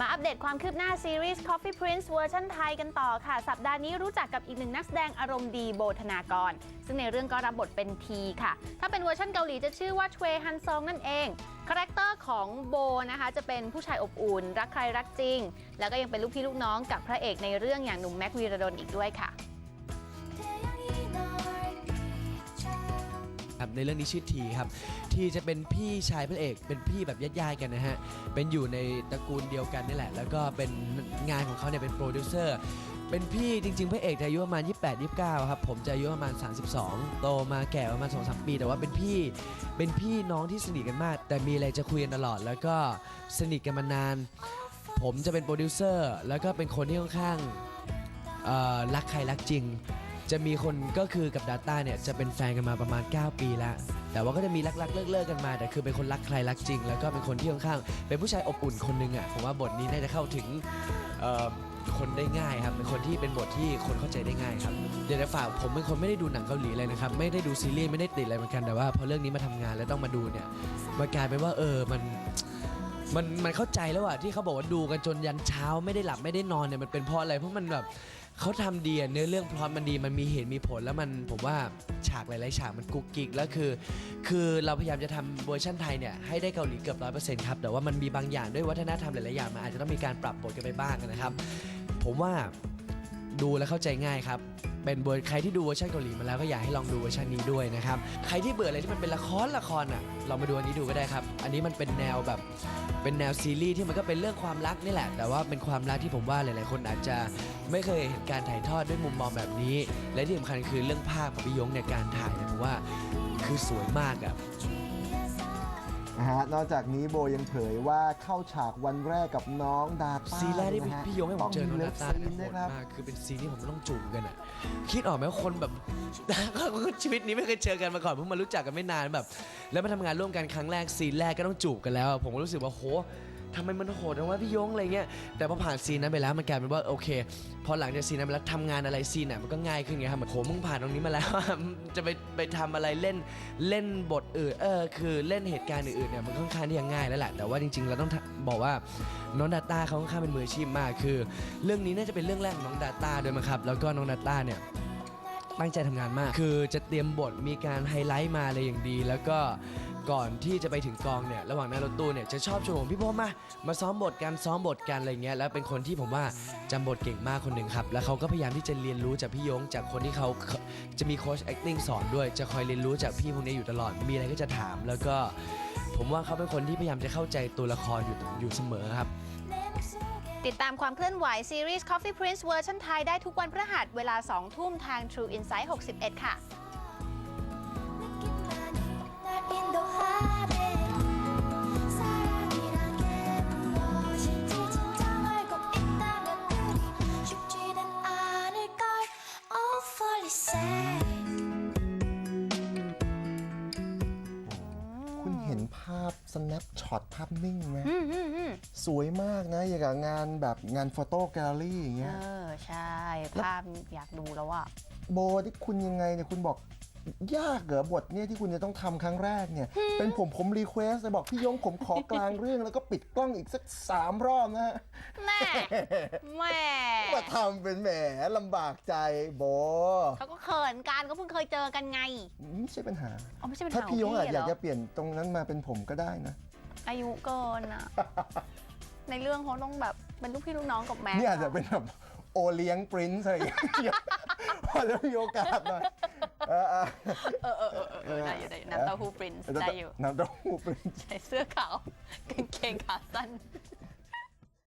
มาอัปเดตความคืบหน้าซีรีส์ Coffee Prince เวอร์ชันไทยกันต่อค่ะ สัปดาห์นี้รู้จักกับอีกหนึ่งนักแสดงอารมณ์ดีโบธนากร ซึ่งในเรื่องก็รับบทเป็นทีค่ะ ถ้าเป็นเวอร์ชันเกาหลีจะชื่อว่าชเวฮันซองนั่นเองคาแรคเตอร์ของโบนะคะจะเป็นผู้ชายอบอุ่น รักใครรักจริง แล้วก็ยังเป็นลูกพี่ลูกน้องกับพระเอกในเรื่องอย่างหนุ่มแม็กวีรดลอีกด้วยค่ะ ในเรื่องนี้ชื่อทีครับทีจะเป็นพี่ชายพระเอก เป็นพี่แบบญาติๆกันนะฮะเป็นอยู่ในตระกูลเดียวกันนี่แหละ แล้วก็เป็นงานของเขาเนี่ยเป็นโปรดิวเซอร์เป็นพี่จริงๆพระเอกจะอายุประมาณ 28 29 ครับ ผมจะอายุประมาณ 32 โตมาแก่ประมาณ 2-3 ปี แต่ว่าเป็นพี่เป็นพี่น้องที่สนิทกันมาก แต่มีอะไรจะคุยกันตลอด แล้วก็สนิทกันมานาน ผมจะเป็นโปรดิวเซอร์แล้วก็เป็นคนที่ค่อนข้างรักใครรักจริง จะมีคนก็คือกับ Data เนี่ยจะเป็นแฟนกันมาประมาณ 9 ปีแล้ว แต่ว่าก็จะมีรักๆเลิกๆกันมา แต่คือเป็นคนรักใครรักจริง แล้วก็เป็นคนที่ค่อนข้าง เป็นผู้ชายอบอุ่นคนหนึงอะผมว่าบทนี้น่าจะเข้าถึงเอ่อคนได้ง่ายครับเป็นคนที่เป็นบทที่คนเข้าใจได้ง่ายครับเดี๋ยวจะฝากผมเป็นคนไม่ได้ดูหนังเกาหลีเลยนะครับไม่ได้ดูซีรีส์ไม่ได้ติดอะไรเหมือนกันแต่ว่าพอเรื่องนี้มาทำงานแล้วต้องมาดูเนี่ยมันกลายเป็นว่าเออมัน มันมันเข้าใจแล้วอะที่เขาบอกว่าดูกันจนยันเช้าไม่ได้หลับไม่ได้นอนเนี่ยมันเป็นเพราะอะไรเพราะมันแบบ เขาทำดีอะเนื้อเรื่องพร้อมมันดีมันมีเหตุมีผลแล้วมันผมว่าฉากหลายๆฉากมันกุ๊กกิ๊กแล้วคือ คือเราพยายามจะทำเวอร์ชันไทยเนี่ยให้ได้เกาหลีเกือบร้อยเปอร์เซ็นต์ครับแต่ว่ามันมีบางอย่างด้วยวัฒนธรรมหลายๆอย่างมันอาจจะต้องมีการปรับบทกันไปบ้างนะครับ ผมว่าดูแล้วเข้าใจง่ายครับ เป็นเวอร์ใครที่ดูเวอร์ชันเกาหลีมาแล้วก็อยากให้ลองดูเวอร์ชันนี้ด้วยนะครับใครที่เบื่ออะไรที่มันเป็นละครละครอะลองมาดูอันนี้ดูก็ได้ครับ อันนี้มันเป็นแนวแบบเป็นแนวซีรีส์ที่มันก็เป็นเรื่องความรักนี่แหละ แต่ว่าเป็นความรักที่ผมว่าหลาย ๆ คนอาจจะไม่เคยเห็นการถ่ายทอดด้วยมุมมองแบบนี้ และที่สำคัญคือเรื่องภาพของพี่ยงในการถ่ายเนี่ยผมว่าคือสวยมากอะ นะฮะ นอกจากนี้โบยังเผยว่าเข้าฉากวันแรกกับน้องดาต้าซีนแรกที่นะฮะพี่ยงให้ผมเจอน้องต้ดาต้าซีเนี่ยนโหนะดครับมากคือเป็นซีนที่ผมต้องจูบกันอะคิดออกไหมว่าคนแบบ ชีวิตนี้ไม่เคยเจอกันมาก่อนเพิ่งมารู้จักกันไม่นานแบบ แล้วมาทำงานร่วมกันครั้งแรกซีนแรกก็ต้องจูบกันแล้ว ผมก็รู้สึกว่าโห ทำไมมันโหดจังวะพี่ยงอะไรเงี้ยแต่พอผ่านซีนนั้นไปแล้วมันกลายเป็นว่าโอเค พอหลังจากซีนนั้นไปแล้วทำงานอะไรซีนไหนมันก็ง่ายขึ้นไงครับแบบโหมึงผ่านตรงนี้มาแล้ว จะไปไปทำอะไรเล่นเล่นบทอื่นเออคือเล่นเหตุการณ์อื่นๆเนี่ยมันค่อนข้างที่จะง่ายแล้วแหละแต่ว่าจริงๆ เราต้องบอกว่าน้องดาต้าเขาค่อนข้างเป็นมืออาชีพมากคือ เรื่องนี้น่าจะเป็นเรื่องแรกของน้องดาต้าด้วยมั้งครับแล้วก็น้องดาต้าเนี่ยตั้งใจทำงานมาก คือจะเตรียมบทมีการไฮไลท์มาอะไรอย่างดี แล้วก็ ก่อนที่จะไปถึงกองเนี่ยระหว่างนั่งรถตู้เนี่ยจะชอบชวนผมพี่พงษ์มามาซ้อมบทกันซ้อมบทกันอะไรเงี้ยแล้วเป็นคนที่ผมว่าจำบทเก่งมากคนหนึ่งครับ แล้วเขาก็พยายามที่จะเรียนรู้จากพี่ยงจากคนที่เขาจะมีโค้ช acting สอนด้วยจะคอยเรียนรู้จากพี่พวกนี้อยู่ตลอดมีอะไรก็จะถามแล้วก็ผมว่าเขาเป็นคนที่พยายามจะเข้าใจตัวละครอยู่อยู่เสมอครับ ติดตามความเคลื่อนไหว ซีรีส์ Coffee Prince เวอร์ชันไทยได้ทุกวันพฤหัสเวลา 2 ทุ่มทาง True Insight 61 ค่ะ ห็นภาพ snap shot ภาพนิ่งไหมอืมอืมอืมสวยมากนะอย่างกับงานแบบงานโฟโต้แกลเลอรี่อย่างเอเงี้ย อ ใช่ ภาพอยากดูแล้วอะ โบที่คุณยังไงเนี่ยคุณบอก ยากเหรอบทเนี่ยที่คุณจะต้องทำครั้งแรกเนี่ย เป็นผมผมรีเควสเลยบอกพี่ยงผมขอกลางเรื่อง แล้วก็ปิดกล้องอีกสักสามรอบนะฮะ แม่แม่มาทำเป็นแหมลำบากใจโบเขาก็เขินกันก็เพิ่งเคยเจอกันไงไม่ใช่ปัญหาอ๋อไม่ใช่เป็นถ้าหาพี่ยงขอาจเหอยากรจะเปลี่ยนตรงนั้นมาเป็นผมก็ได้นะ อายุเกินอะในเรื่องเขาต้องแบบเป็นลูกพี่ลูกน้องกับแม่นี่อาจจะเป็นแบบโอเลี้ยงปรินซ์อะไรอย่างเงี้ยพอจะมีโอกาสหน่อยเออเออ เออเออเออเออได้อยู่ได้อยู่น้ำเต้าหู้ปรินซ์ได้อยู่น้ำเต้าหู้ปรินซ์ใส่เสื้อขาวกางเกงขาสั้น